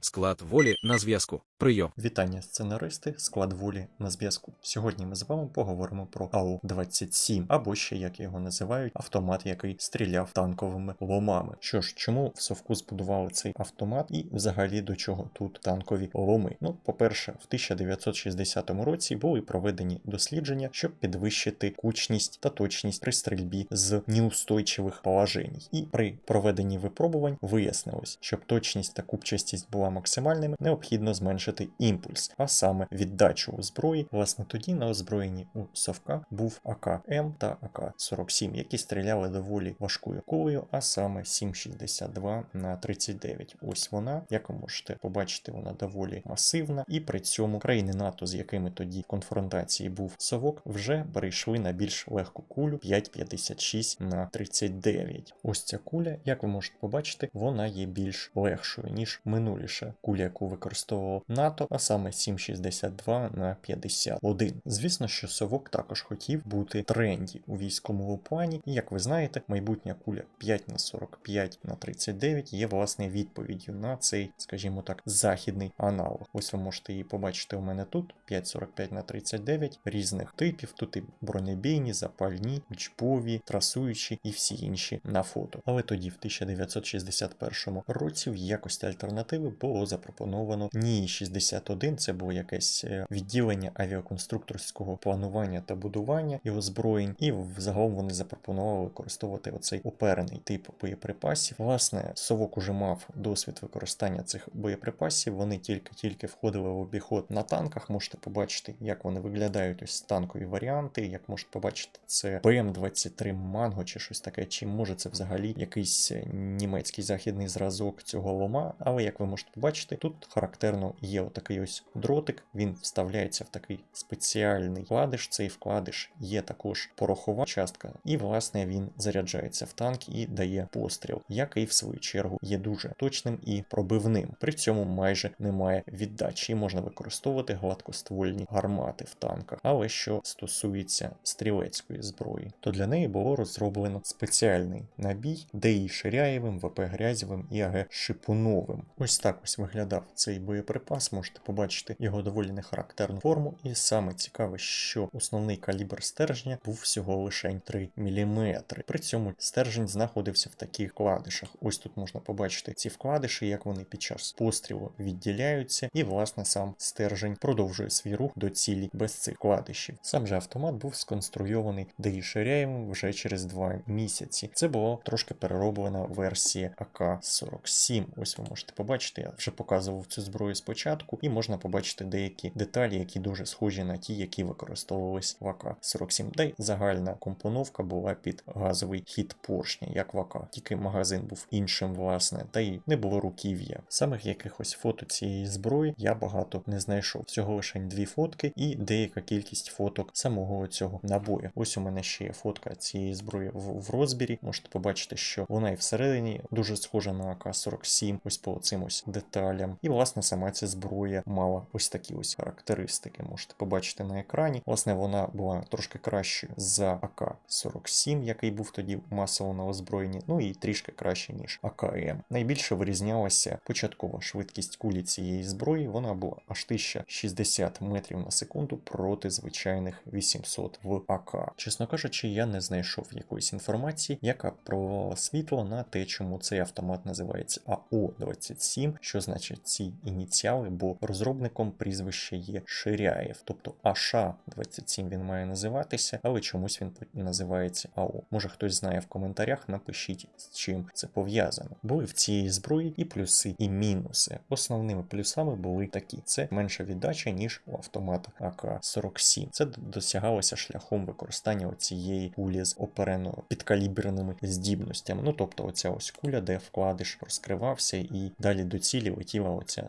Склад волі на зв'язку. Прийом. Вітання, сценаристи, склад волі на зв'язку. Сьогодні ми з вами поговоримо про АУ-27, або ще як його називають, автомат, який стріляв танковими ломами. Що ж, чому в Совку збудували цей автомат і взагалі до чого тут танкові ломи? Ну, по-перше, в 1960 році були проведені дослідження, щоб підвищити кучність та точність при стрільбі з неустойчивих положень. І при проведенні випробувань вияснилось, щоб точність та купчастість була максимальними, необхідно зменшити імпульс, а саме віддачу зброї. Власне, тоді на озброєнні у Совка був АК-М та АК-47, які стріляли доволі важкою кулею, а саме 7,62 на 39. Ось вона, як ви можете побачити, вона доволі масивна, і при цьому країни НАТО, з якими тоді в конфронтації був совок, вже перейшли на більш легку кулю 5,56 на 39. Ось ця куля, як ви можете побачити, вона є більш легшою, ніж минуліша куля, яку використовував НАТО, а саме 7,62 на 51. Звісно, що совок також хотів бути тренді у військовому плані, і як ви знаєте, майбутня куля 5 на 45 на 39 є власне відповіддю на цей, скажімо так, західний аналог. Ось ви можете її побачити у мене тут: 5,45 на 39 різних типів. Тут і бронебійні, запальні, учпові, трасуючі і всі інші на фото. Але тоді, в 1961 році, в якості альтернативи було запропоновано ні 61 це було якесь е, відділення авіаконструкторського планування та будування і озброєнь, і взагалом вони запропонували використовувати оцей оперений тип боєприпасів. Власне, совок уже мав досвід використання цих боєприпасів. Вони тільки-тільки входили в обіход на танках. Можете побачити, як вони виглядають. Ось танкові варіанти. Як можете побачити, це БМ-23 Манго чи щось таке. Чи може це взагалі якийсь е, німецький західний зразок цього лома? Але як ви можете побачити, тут характерно є отакий ось дротик. Він вставляється в такий спеціальний вкладиш. Цей вкладиш є також порохова частка, і власне він заряджається в танк і дає постріл, який в свою чергу є дуже точним і пробивним. При цьому майже немає віддачі. І можна використовувати гладкоствольні гармати в танках. Але що стосується стрілецької зброї, то для неї було розроблено спеціальний набій ДІ Ширяєвим, ВП Грязєвим і АГ Шипуновим. Ось так ось виглядав цей боєприпас. Можете побачити його доволі нехарактерну форму. І саме цікаве, що основний калібр стержня був всього лише 3 мм. При цьому стержень знаходився в таких вкладишах. Ось тут можна побачити ці вкладиші, як вони під час пострілу відділяються, і власне сам стержень продовжує свій рух до цілі без цих вкладишів. Сам же автомат був сконструйований ДІ Ширяєвим вже через 2 місяці. Це була трошки перероблена версія АК-47. Ось ви можете побачити, я вже показував цю зброю спочатку, і можна побачити деякі деталі, які дуже схожі на ті, які використовувались в АК-47. Де й загальна компоновка була під газовий хід поршня, як в АК. Тільки магазин був іншим, власне, та й не було руків'я. Самих якихось фото цієї зброї я багато не знайшов. Всього лише дві фотки і деяка кількість фоток самого цього набою. Ось у мене ще є фотка цієї зброї в, в розбірі. Можете побачити, що вона і всередині дуже схожа на АК-47, ось по цим ось деталям. І власне сама ця зброя мала ось такі ось характеристики. Можете побачити на екрані. Власне, вона була трошки кращою за АК-47, який був тоді масово на озброєнні, ну і трішки краще, ніж АКМ. Найбільше вирізнялася початкова швидкість кулі цієї зброї. Вона була аж 1060 метрів на секунду проти звичайних 800 в АК. Чесно кажучи, я не знайшов якоїсь інформації, яка провела світло на те, чому цей автомат називається АО-27, що значить ці ініціали, бо розробником прізвище є Ширяєв, тобто АШ-27 він має називатися, але чомусь він називається АО. Може хтось знає в коментарях, напишіть, з чим це пов'язано. Були в цій зброї і плюси, і мінуси. Основними плюсами були такі: це менша віддача, ніж у автомата АК-47. Це досягалося шляхом використання цієї кулі з оперено підкаліберними здібностями. Ну тобто, оця ось куля, де вкладиш розкривався, і далі до цілі летіла оця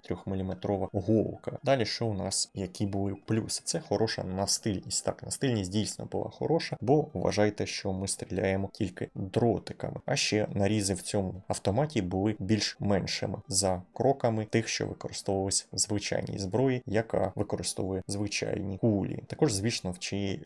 3-мм голка. Далі що у нас які були плюси? Це хороша настильність. Так, настильність дійсно була хороша, бо вважайте, що ми стріляємо тільки дротиками. А ще нарізи в цьому автоматі були більш меншими за кроками тих, що використовувалися в звичайній зброї, яка використовує звичайні кулі. Також, звісно, в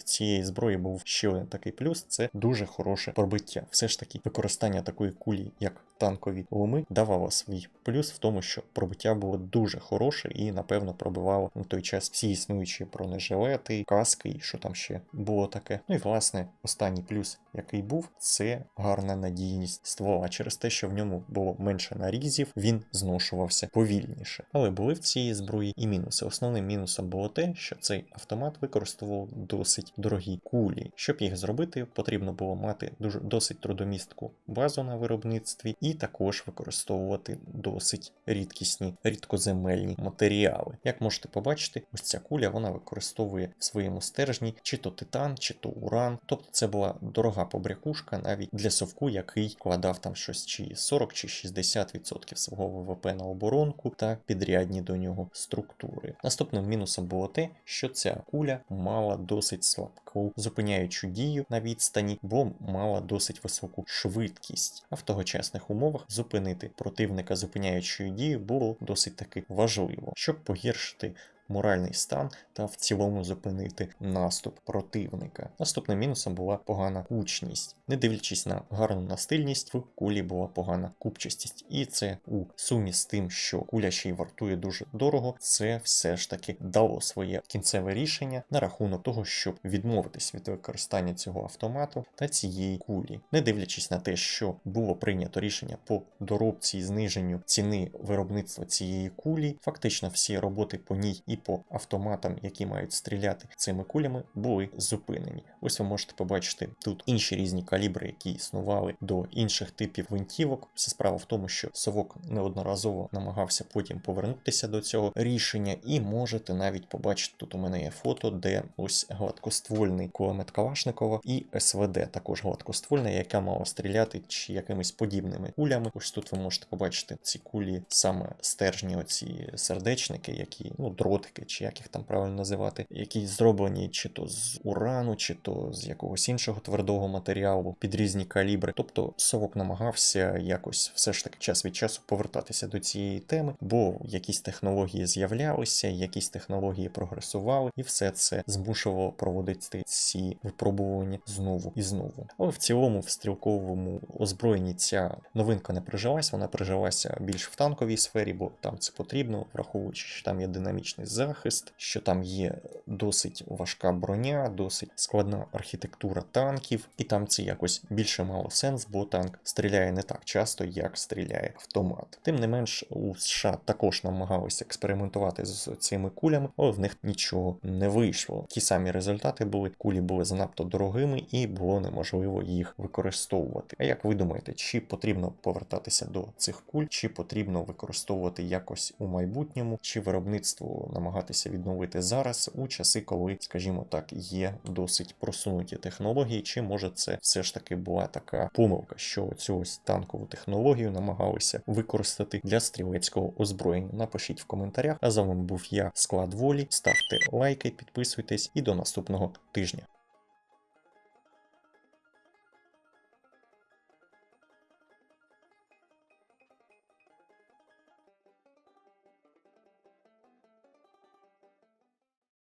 цієї, зброї був ще один такий плюс: це дуже хороше пробиття. Все ж таки, використання такої кулі, як танкові ломи, давало свій плюс в тому, що пробиття було дуже хороше і, напевно, пробивало на той час всі існуючі бронежилети, каски і що там ще було таке. Ну і власне останній плюс, який був, це гарна надійність ствола. Через те, що в ньому було менше нарізів, він зношувався повільніше. Але були в цій зброї і мінуси. Основним мінусом було те, що цей автомат використовував досить дорогі кулі. Щоб їх зробити, потрібно було мати дуже досить трудомістку базу на виробництві, і також використовувати досить рідкісні рідкоземельні матеріали. Як можете побачити, ось ця куля вона використовує в своєму стержні чи то титан, чи то уран. Тобто це була дорога побрякушка навіть для совку, який вкладав там щось чи 40 чи 60% свого ВВП на оборонку та підрядні до нього структури. Наступним мінусом було те, що ця куля мала досить слабку зупиняючу дію на відстані, бо мала досить високу швидкість. А в тогочасних умовах зупинити противника зупиняючою дією було досить таки важливо, щоб погіршити моральний стан та в цілому зупинити наступ противника. Наступним мінусом була погана кучність. Не дивлячись на гарну настильність, в кулі була погана купчастість. І це у сумі з тим, що куля ще й вартує дуже дорого, це все ж таки дало своє кінцеве рішення на рахунок того, щоб відмовитись від використання цього автомату та цієї кулі, не дивлячись на те, що було прийнято рішення по доробці і зниженню ціни виробництва цієї кулі, фактично всі роботи по ній і по автоматам, які мають стріляти цими кулями, були зупинені. Ось ви можете побачити тут інші різні калібри, які існували до інших типів гвинтівок. Вся справа в тому, що совок неодноразово намагався потім повернутися до цього рішення, і можете навіть побачити тут. У мене є фото, де ось гладкоствольний кулемет Калашникова і СВД, також гладкоствольна, яка мала стріляти чи якимись подібними кулями. Ось тут ви можете побачити ці кулі, саме стержні, оці сердечники, які ну дротики, чи як їх там правильно називати, які зроблені чи то з урану, чи то з якогось іншого твердого матеріалу під різні калібри. Тобто совок намагався якось все ж таки час від часу повертатися до цієї теми, бо якісь технології з'являлися, якісь технології прогресували, і все це змушувало проводити ці випробування знову і знову. Але в цілому, в стрілковому озброєнні ця новинка не прижилась, вона прижилася більш в танковій сфері, бо там це потрібно, враховуючи, що там є динамічний захист, що там є досить важка броня, досить складна архітектура танків, і там це якось більше мало сенс, бо танк стріляє не так часто, як стріляє автомат. Тим не менш, у США також намагалися експериментувати з цими кулями, але в них нічого не вийшло. Ті самі результати були, кулі були занадто дорогими і було неможливо їх використовувати. А як ви думаєте, чи потрібно повертатися до цих куль, чи потрібно використовувати якось у майбутньому, чи виробництво намагатися відновити зараз у часи, коли, скажімо так, є досить просунуті технології, чи може це все ж таки була така помилка, що цю ось танкову технологію намагалися використати для стрілецького озброєння? Напишіть в коментарях. А з вами був я, склад волі. Ставте лайки, підписуйтесь і до наступного тижня.